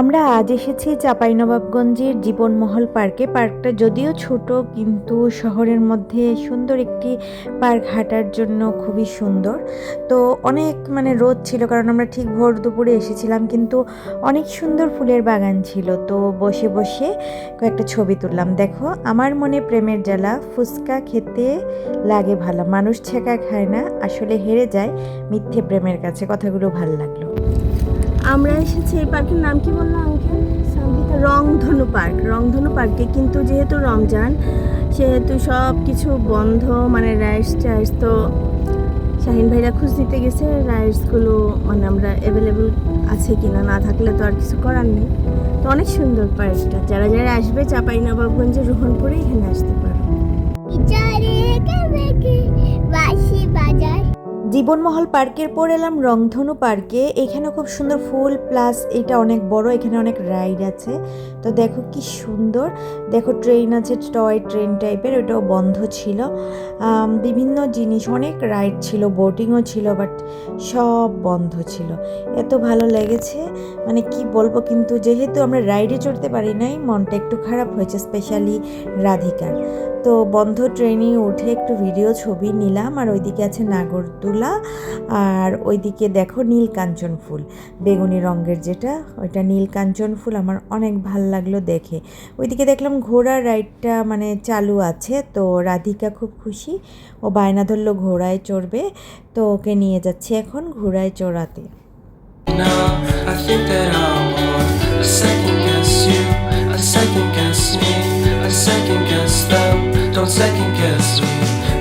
আমরা আজ এসেছি চাঁপাইনবাবগঞ্জের জীবনমহল পার্কে। পার্কটা যদিও ছোট, কিন্তু শহরের মধ্যে সুন্দর একটি পার্ক হাঁটার জন্য খুবই সুন্দর। তো অনেক মানে রোদ ছিল, কারণ আমরা ঠিক ভোর দুপুরে এসেছিলাম, কিন্তু অনেক সুন্দর ফুলের বাগান ছিল। তো বসে বসে কয়েকটা ছবি তুললাম। দেখো, আমার মনে প্রেমের জ্বালা, ফুচকা খেতে লাগে ভালো, মানুষ ছেঁকা খায় না, আসলে হেরে যায় মিথ্যে প্রেমের কাছে, কথাগুলো ভালো লাগল। আমরা এসেছি এই পার্কের নাম কি বললাম আঙ্কেল রংধনু পার্ক। রংধনু পার্কে কিন্তু যেহেতু রমজান, সেহেতু সব কিছু বন্ধ মানে রাইডস টাইডস তো শাহিন ভাইরা খোঁজ দিতে গেছে রাইডসগুলো মানে আমরা অ্যাভেলেবল আছে কিনা, না না থাকলে তো আর কিছু করার নেই। তো অনেক সুন্দর পার্কটা। যারা যারা আসবে চাপাই নবাবগঞ্জে রোহনপুরে এখানে আসতে পারো। বাজার জীবনমহল পার্কের পর এলাম রংধনু পার্কে। এখানে খুব সুন্দর ফুল, প্লাস এটা অনেক বড়, এখানে অনেক রাইড আছে। তো দেখো কি সুন্দর। দেখো ট্রেন আছে, টয় ট্রেন টাইপের, ওটাও বন্ধ ছিল। বিভিন্ন জিনিস, অনেক রাইড ছিল, বোটিংও ছিল, বাট সব বন্ধ ছিল। এত ভালো লেগেছে। মানে কি বলব কিন্তু, যেহেতু আমরা রাইডে চড়তে পারি নাই, মনটা একটু খারাপ হয়েছে, স্পেশালি রাধিকার। তো বন্ধ ট্রেনে উঠে একটু ভিডিও ছবি নিলাম, আর ওইদিকে আছে নাগরদোলা, আর ওইদিকে দেখো নীল কাঞ্চন ফুল, বেগুনি রঙের যেটা, ওইটা নীল কাঞ্চন ফুল আমার অনেক ভালো লাগল দেখে। ওইদিকে দেখলাম ঘোড়ার রাইডটা মানে চালু আছে, তো রাধিকা খুব খুশি, ও বায়না ধরলো ঘোড়ায় চড়বে, তো ওকে নিয়ে যাচ্ছি এখন ঘোড়ায় চড়াতে। Now I think that Don't second guess me.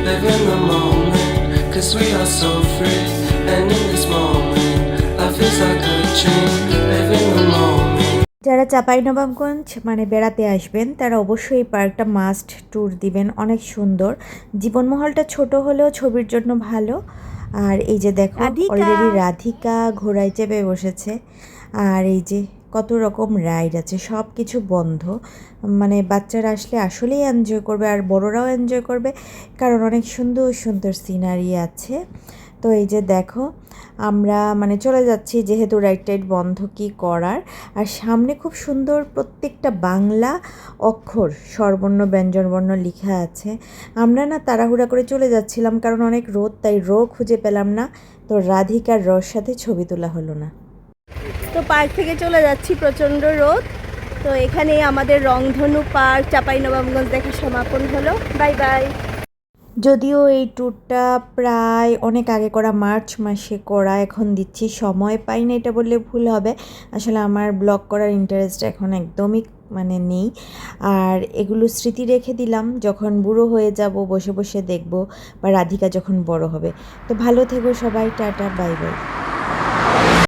Live in the moment, cause we are so free. And in this moment, life is like a dream. Live in the moment. যারা চাঁপাইনবাবগঞ্জ মানে বেড়াতে আসবেন তারা অবশ্যই এই পার্কটা মাস্ট ট্যুর দিবেন অনেক সুন্দর জীবনমহলটা ছোট হলেও ছবির জন্য ভালো আর এই যে দেখো। অলরেডি রাধিকা ঘোড়ায় চেপে বসেছে আর এই যে কত রকম রাইড আছে সব কিছু বন্ধ। মানে বাচ্চারা আসলে আসলেই এনজয় করবে আর বড়রাও এনজয় করবে, কারণ অনেক সুন্দর সুন্দর সিনারি আছে। তো এই যে দেখো, আমরা মানে চলে যাচ্ছি যেহেতু রাইট টাইট বন্ধ কি করার। আর সামনে খুব সুন্দর প্রত্যেকটা বাংলা অক্ষর, স্বরবর্ণ, ব্যঞ্জনবর্ণ লেখা আছে। আমরা না তাড়াহুড়া করে চলে যাচ্ছিলাম কারণ অনেক রোদ, তাই রো খুঁজে পেলাম না। তো রাধিকার রর সাথে ছবি তোলা হলো না। তো পার্ক থেকে চলে যাচ্ছি প্রচণ্ড রোদ। তো এখানে আমাদের রংধনু পার্ক চাঁপাইনবাবগঞ্জ দেখে সমাপন হলো। Bye bye. যদিও এই ট্যুরটা প্রায় অনেক আগে করা, মার্চ মাসে করা, এখন দিচ্ছি, সময় পাই না এটা বললে ভুল হবে। আসলে আমার ব্লগ করার ইন্টারেস্ট এখন একদমই মানে নেই। আর এগুলো স্মৃতি রেখে দিলাম, যখন বুড়ো হয়ে যাব, বসে বসে দেখব, বা রাধিকা যখন বড় হবে। তো ভালো থেকো সবাই, টাটা, বাই বাই।